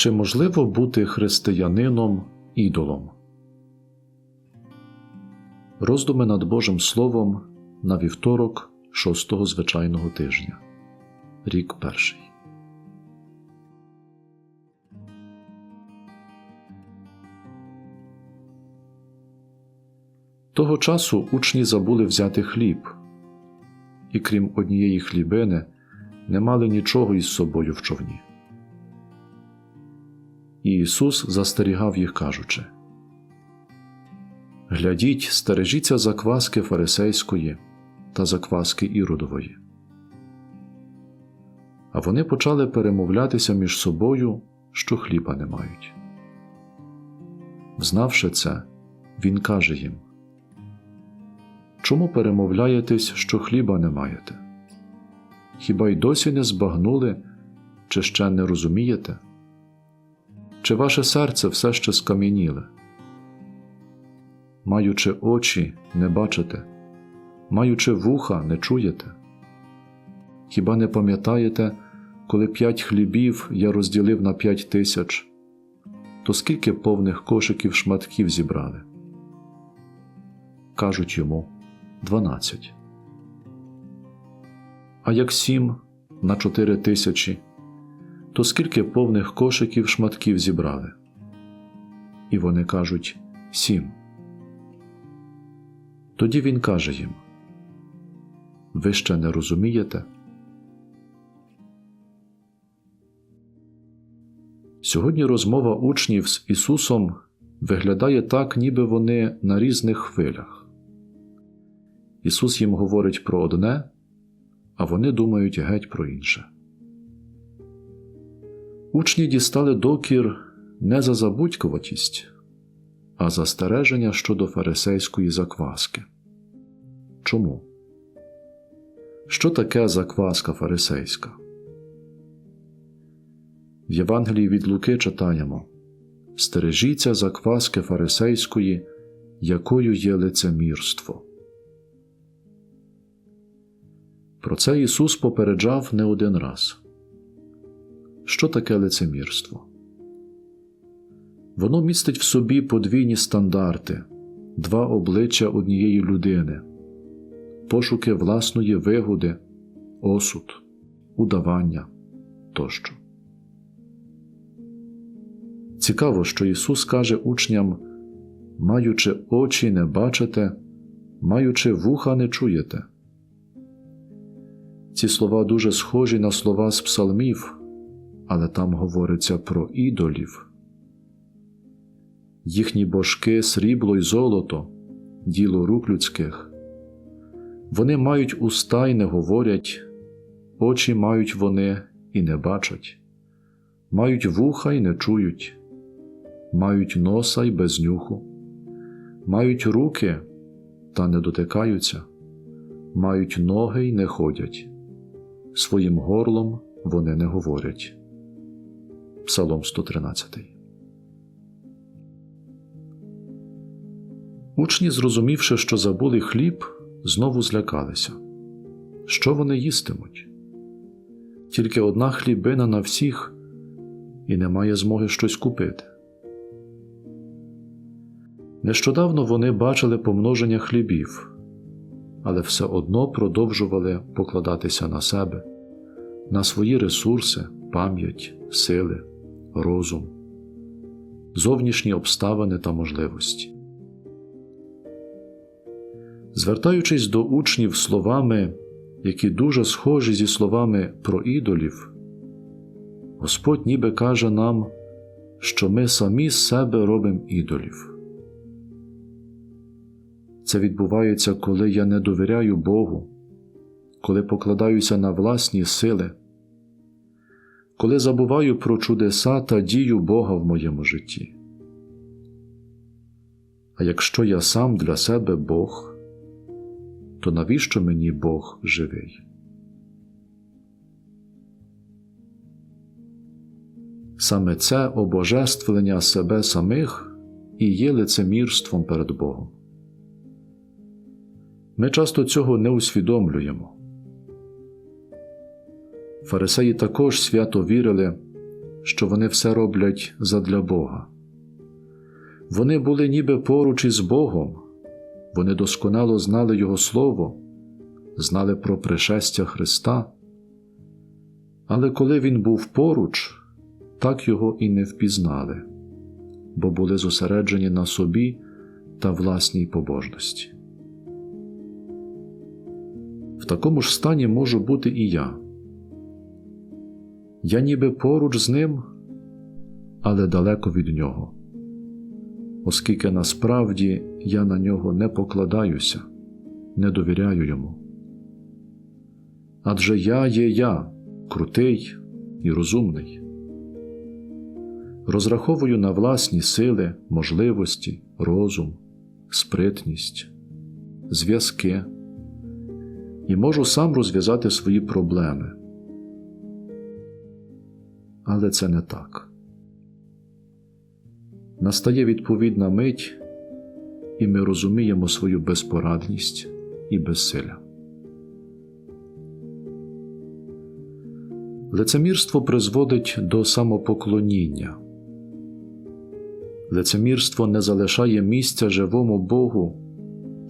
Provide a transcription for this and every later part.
Чи можливо бути християнином ідолом? Роздуми над Божим Словом на вівторок шостого звичайного тижня. Рік перший. Того часу учні забули взяти хліб, і крім однієї хлібини, не мали нічого із собою в човні. І Ісус застерігав їх, кажучи: Глядіть, стережіться закваски фарисейської та закваски іродової. А вони почали перемовлятися між собою, що хліба не мають. Взнавши це, він каже їм: Чому перемовляєтесь, що хліба не маєте? Хіба й досі не збагнули, чи ще не розумієте? Чи ваше серце все ще скам'яніле? Маючи очі, не бачите, маючи вуха, не чуєте? Хіба не пам'ятаєте, коли п'ять хлібів я розділив на п'ять тисяч, то скільки повних кошиків шматків зібрали? Кажуть йому дванадцять. А як сім на чотири тисячі, то скільки повних кошиків шматків зібрали? І вони кажуть сім. Тоді він каже їм: Ви ще не розумієте? Сьогодні розмова учнів з Ісусом виглядає так, ніби вони на різних хвилях. Ісус їм говорить про одне, а вони думають геть про інше. Учні дістали докір не за забудькуватість, а за стереження щодо фарисейської закваски. Чому? Що таке закваска фарисейська? В Євангелії від Луки читаємо Стережіться закваски фарисейської, якою є лицемірство. Про це Ісус попереджав не один раз. Що таке лицемірство? Воно містить в собі подвійні стандарти, два обличчя однієї людини, пошуки власної вигоди, осуд, удавання тощо. Цікаво, що Ісус каже учням, маючи очі не бачите, маючи вуха не чуєте. Ці слова дуже схожі на слова з псалмів, але там говориться про ідолів. Їхні божки срібло й золото, діло рук людських. Вони мають уста й не говорять, очі мають вони і не бачать, мають вуха й не чують, мають носа й без нюху, мають руки та не дотикаються, мають ноги й не ходять, своїм горлом вони не говорять. Псалом 113 Учні, зрозумівши, що забули хліб, знову злякалися. Що вони їстимуть? Тільки одна хлібина на всіх, і немає змоги щось купити. Нещодавно вони бачили помноження хлібів, але все одно продовжували покладатися на себе, на свої ресурси, пам'ять, сили, розум, зовнішні обставини та можливості. Звертаючись до учнів словами, які дуже схожі зі словами про ідолів, Господь ніби каже нам, що ми самі з себе робимо ідолів. Це відбувається, коли я не довіряю Богу, коли покладаюся на власні сили, коли забуваю про чудеса та дію Бога в моєму житті. А якщо я сам для себе Бог, то навіщо мені Бог живий? Саме це обожествлення себе самих і є лицемірством перед Богом. Ми часто цього не усвідомлюємо. Фарисеї також свято вірили, що вони все роблять задля Бога. Вони були ніби поруч із Богом, вони досконало знали Його Слово, знали про пришестя Христа, але коли Він був поруч, так його і не впізнали, бо були зосереджені на собі та власній побожності. В такому ж стані можу бути і я. Я ніби поруч з ним, але далеко від нього, оскільки насправді я на нього не покладаюся, не довіряю йому. Адже я є я, крутий і розумний. Розраховую на власні сили, можливості, розум, спритність, зв'язки і можу сам розв'язати свої проблеми. Але це не так. Настає відповідна мить, і ми розуміємо свою безпорадність і безсилля. Лицемірство призводить до самопоклоніння. Лицемірство не залишає місця живому Богу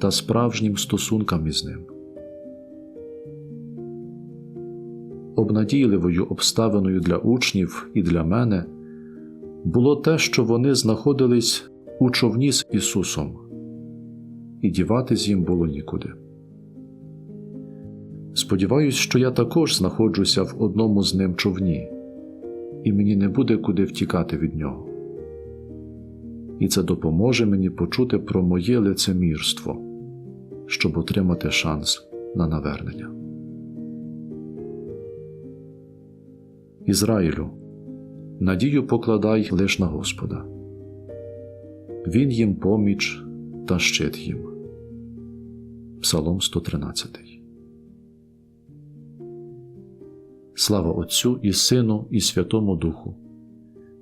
та справжнім стосункам із Ним. Обнадійливою обставиною для учнів і для мене було те, що вони знаходились у човні з Ісусом, і діватись їм було нікуди. Сподіваюсь, що я також знаходжуся в одному з ним човні, і мені не буде куди втікати від нього. І це допоможе мені почути про моє лицемірство, щоб отримати шанс на навернення. Ізраїлю, надію покладай лиш на Господа. Він їм поміч та щит їм. Псалом 113 Слава Отцю і Сину, і Святому Духу,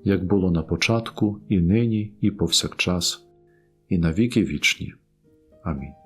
як було на початку, і нині, і повсякчас, і на віки вічні. Амінь.